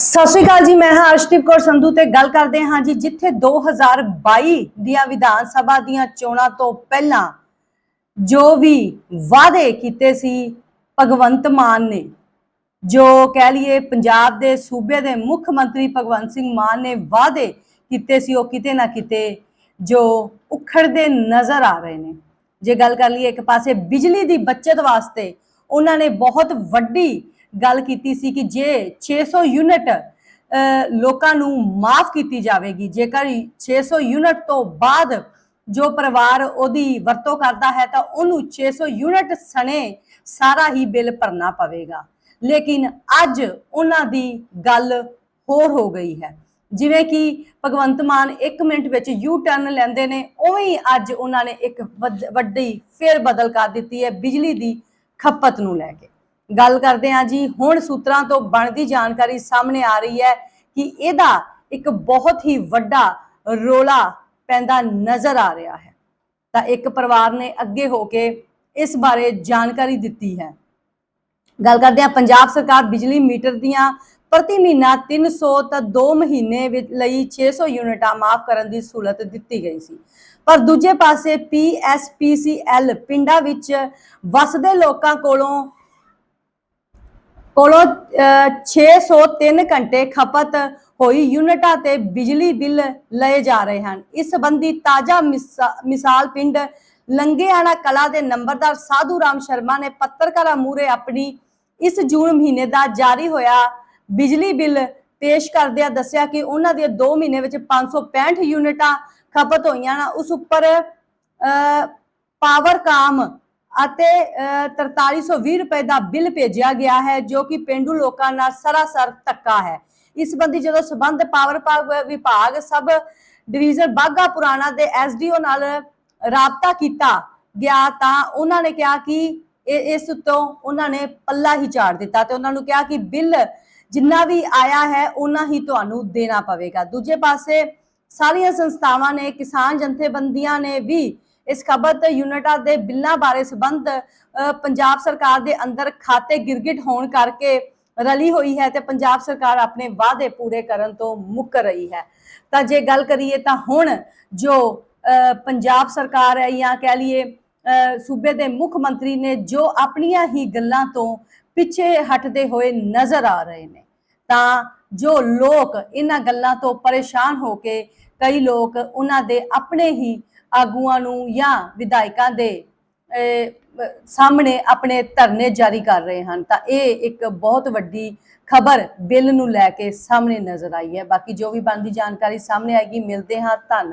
ਸਤਿ ਸ਼੍ਰੀ ਅਕਾਲ ਜੀ, ਮੈਂ ਹਾਂ ਅਰਸ਼ਦੀਪ ਕੌਰ ਸੰਧੂ ਤੇ ਗੱਲ ਕਰਦੇ ਹਾਂ ਜੀ, ਜਿੱਥੇ 2022 ਦੀਆਂ ਵਿਧਾਨ ਸਭਾ ਦੀਆਂ ਚੋਣਾਂ ਤੋਂ ਪਹਿਲਾਂ ਜੋ ਵੀ ਵਾਅਦੇ ਕੀਤੇ ਸੀ ਭਗਵੰਤ ਮਾਨ ਨੇ, ਜੋ ਕਹਿ ਲਈਏ ਪੰਜਾਬ ਦੇ ਸੂਬੇ ਦੇ ਮੁੱਖ ਮੰਤਰੀ ਭਗਵੰਤ ਸਿੰਘ ਮਾਨ ਨੇ ਵਾਅਦੇ ਕੀਤੇ ਸੀ, ਉਹ ਕਿਤੇ ਨਾ ਕਿਤੇ ਜੋ ਉਖੜਦੇ ਨਜ਼ਰ ਆ ਰਹੇ ਨੇ। ਜੇ ਗੱਲ ਕਰ ਲਈਏ ਇੱਕ ਪਾਸੇ ਬਿਜਲੀ ਦੀ ਬੱਚਤ ਵਾਸਤੇ, ਉਹਨਾਂ ਨੇ ਬਹੁਤ ਵੱਡੀ ਗੱਲ ਕੀਤੀ ਸੀ ਕਿ ਜੇ 600 ਯੂਨਿਟ ਅ, ਲੋਕਾਂ ਨੂੰ ਮਾਫ ਕੀਤੀ ਜਾਵੇਗੀ ਜੇਕਰ 600 ਯੂਨਿਟ ਤੋਂ ਬਾਅਦ ਜੋ ਪਰਿਵਾਰ ਉਹਦੀ ਵਰਤੋਂ ਕਰਦਾ ਹੈ ਤਾਂ ਉਹਨੂੰ 600 ਯੂਨਿਟ ਸਣੇ ਸਾਰਾ ਹੀ ਬਿੱਲ ਭਰਨਾ ਪਵੇਗਾ। ਲੇਕਿਨ ਅੱਜ ਉਹਨਾਂ ਦੀ ਗੱਲ ਹੋਰ ਹੋ ਗਈ ਹੈ। ਜਿਵੇਂ ਕਿ ਭਗਵੰਤ ਮਾਨ 1 ਮਿੰਟ ਵਿੱਚ ਯੂ ਟਰਨ ਲੈਂਦੇ ਨੇ ਉਵੇਂ ਹੀ ਅੱਜ ਉਹਨਾਂ ਨੇ ਇੱਕ ਵੱਡੀ ਫੇਰ ਬਦਲ ਕਰ ਦਿੱਤੀ ਹੈ ਬਿਜਲੀ ਦੀ ਖਪਤ ਨੂੰ ਲੈ ਕੇ। ਗੱਲ ਕਰਦੇ ਹਾਂ ਜੀ, ਹੁਣ ਸੂਤਰਾਂ ਤੋਂ ਬਣਦੀ ਜਾਣਕਾਰੀ ਸਾਹਮਣੇ ਆ ਰਹੀ ਹੈ ਕਿ ਇਹਦਾ ਇੱਕ ਬਹੁਤ ਹੀ ਵੱਡਾ ਰੋਲਾ ਪੈਂਦਾ ਨਜ਼ਰ ਆ ਰਿਹਾ ਹੈ। ਤਾਂ ਇੱਕ ਪਰਿਵਾਰ ਨੇ ਅੱਗੇ ਹੋ ਕੇ ਇਸ ਬਾਰੇ ਜਾਣਕਾਰੀ ਦਿੱਤੀ ਹੈ। ਗੱਲ ਕਰਦੇ ਹਾਂ ਪੰਜਾਬ ਸਰਕਾਰ ਬਿਜਲੀ ਮੀਟਰ ਦੀਆਂ ਪ੍ਰਤੀ ਮਹੀਨਾ 300 ਤਾਂ 2 ਮਹੀਨੇ ਵਿੱਚ ਲਈ 600 ਯੂਨਿਟਾਂ ਮਾਫ ਕਰਨ ਦੀ ਸਹੂਲਤ ਦਿੱਤੀ ਗਈ ਸੀ। ਪਰ ਦੂਜੇ ਪਾਸੇ ਪੀਐਸਪੀਸੀਐਲ ਪਿੰਡਾਂ ਵਿੱਚ ਵਸਦੇ ਲੋਕਾਂ ਕੋਲੋਂ ਕੋਲੋਂ 603 ਘੰਟੇ ਖਪਤ ਹੋਈ ਯੂਨਿਟਾਂ ਤੇ ਬਿਜਲੀ ਬਿੱਲ ਲਏ ਜਾ ਰਹੇ ਹਨ। ਇਸ ਸੰਬੰਧੀ ਤਾਜ਼ਾ ਮਿਸਾਲ ਪਿੰਡ ਲੰਗੇਆਣਾ ਕਲਾ ਦੇ ਨੰਬਰਦਾਰ ਸਾਧੂ ਰਾਮ ਸ਼ਰਮਾ ਨੇ ਪੱਤਰਕਾਰਾਂ ਮੂਰੇ ਆਪਣੀ ਇਸ ਜੂਨ ਮਹੀਨੇ ਦਾ ਜਾਰੀ ਹੋਇਆ ਬਿਜਲੀ ਬਿੱਲ ਪੇਸ਼ ਕਰਦਿਆਂ ਦੱਸਿਆ ਕਿ ਉਹਨਾਂ ਦੀਆਂ 2 ਮਹੀਨੇ ਵਿੱਚ 565 ਯੂਨਿਟਾਂ ਖਪਤ ਹੋਈਆਂ ਨਾ ਉਸ ਉੱਪਰ ਅਹ, ਪਾਵਰਕਾਮ ਅਤੇ ਅਹ, 4320 ਰੁਪਏ ਦਾ ਬਿੱਲ ਭੇਜਿਆ ਗਿਆ ਹੈ ਜੋ ਕਿ ਪਿੰਡੂ ਲੋਕਾਂ ਨਾਲ ਸਰਾਸਰ ਧੱਕਾ ਹੈ। ਇਸ ਸੰਬੰਧੀ ਜਦੋਂ ਸਬੰਧ ਪਾਵਰ ਵਿਭਾਗ ਸਬ ਡਿਵੀਜ਼ਨ ਬਾਗਾ ਪੁਰਾਣਾ ਦੇ ਐਸਡੀਓ ਨਾਲ ਰਾਬਤਾ ਕੀਤਾ ਗਿਆ ਤਾਂ ਉਹਨਾਂ ਨੇ ਕਿਹਾ ਕਿ ਇਸ ਤੋਂ ਉਹਨਾਂ ਨੇ ਪੱਲਾ ਹੀ ਝਾੜ ਦਿੱਤਾ ਤੇ ਉਹਨਾਂ ਨੂੰ ਕਿਹਾ ਕਿ ਬਿੱਲ ਜਿੰਨਾ ਵੀ ਆਇਆ ਹੈ ਉਹਨਾਂ ਹੀ ਤੁਹਾਨੂੰ ਦੇਣਾ ਪਵੇਗਾ। ਦੂਜੇ ਪਾਸੇ ਸਾਰੀਆਂ ਸੰਸਥਾਵਾਂ ਨੇ ਕਿਸਾਨ ਜਥੇਬੰਦੀਆਂ ਨੇ ਵੀ ਇਸ ਖਪਤ ਯੂਨਿਟਾਂ ਦੇ ਬਿੱਲਾਂ ਬਾਰੇ ਸਬੰਧ ਪੰਜਾਬ ਸਰਕਾਰ ਦੇ ਅੰਦਰ ਖਾਤੇ ਗਿਰਗਿਟ ਹੋਣ ਕਰਕੇ ਰਲੀ ਹੋਈ ਹੈ ਤੇ ਪੰਜਾਬ ਸਰਕਾਰ ਆਪਣੇ ਵਾਅਦੇ ਪੂਰੇ ਕਰਨ ਤੋਂ ਮੁੱਕ ਰਹੀ ਹੈ। ਤਾਂ ਜੇ ਗੱਲ ਕਰੀਏ ਤਾਂ ਹੁਣ ਜੋ ਅ, ਪੰਜਾਬ ਸਰਕਾਰ ਹੈ ਜਾਂ ਕਹਿ ਲਈਏ ਅ, ਸੂਬੇ ਦੇ ਮੁੱਖ ਮੰਤਰੀ ਨੇ ਜੋ ਆਪਣੀਆਂ ਹੀ ਗੱਲਾਂ ਤੋਂ ਪਿੱਛੇ ਹਟਦੇ ਹੋਏ ਨਜ਼ਰ ਆ ਰਹੇ ਨੇ। ਤਾਂ ਜੋ ਲੋਕ ਇਹਨਾਂ ਗੱਲਾਂ ਤੋਂ ਪਰੇਸ਼ਾਨ ਹੋ ਕੇ ਕਈ ਲੋਕ ਉਹਨਾਂ ਦੇ ਆਪਣੇ ਹੀ ਆਗੂਆਂ ਨੂੰ ਜਾਂ ਵਿਧਾਇਕਾਂ ਦੇ ਸਾਹਮਣੇ ਆਪਣੇ ਧਰਨੇ ਜਾਰੀ ਕਰ ਰਹੇ ਹਨ। ਤਾਂ ਇਹ ਇੱਕ ਬਹੁਤ ਵੱਡੀ ਖਬਰ ਬਿੱਲ ਨੂੰ ਲੈ ਕੇ ਸਾਹਮਣੇ ਨਜ਼ਰ ਆਈ ਹੈ। ਬਾਕੀ ਜੋ ਵੀ ਬਣਦੀ ਜਾਣਕਾਰੀ ਸਾਹਮਣੇ ਆਏਗੀ। ਮਿਲਦੇ ਹਾਂ ਧੰਨਵਾਦ।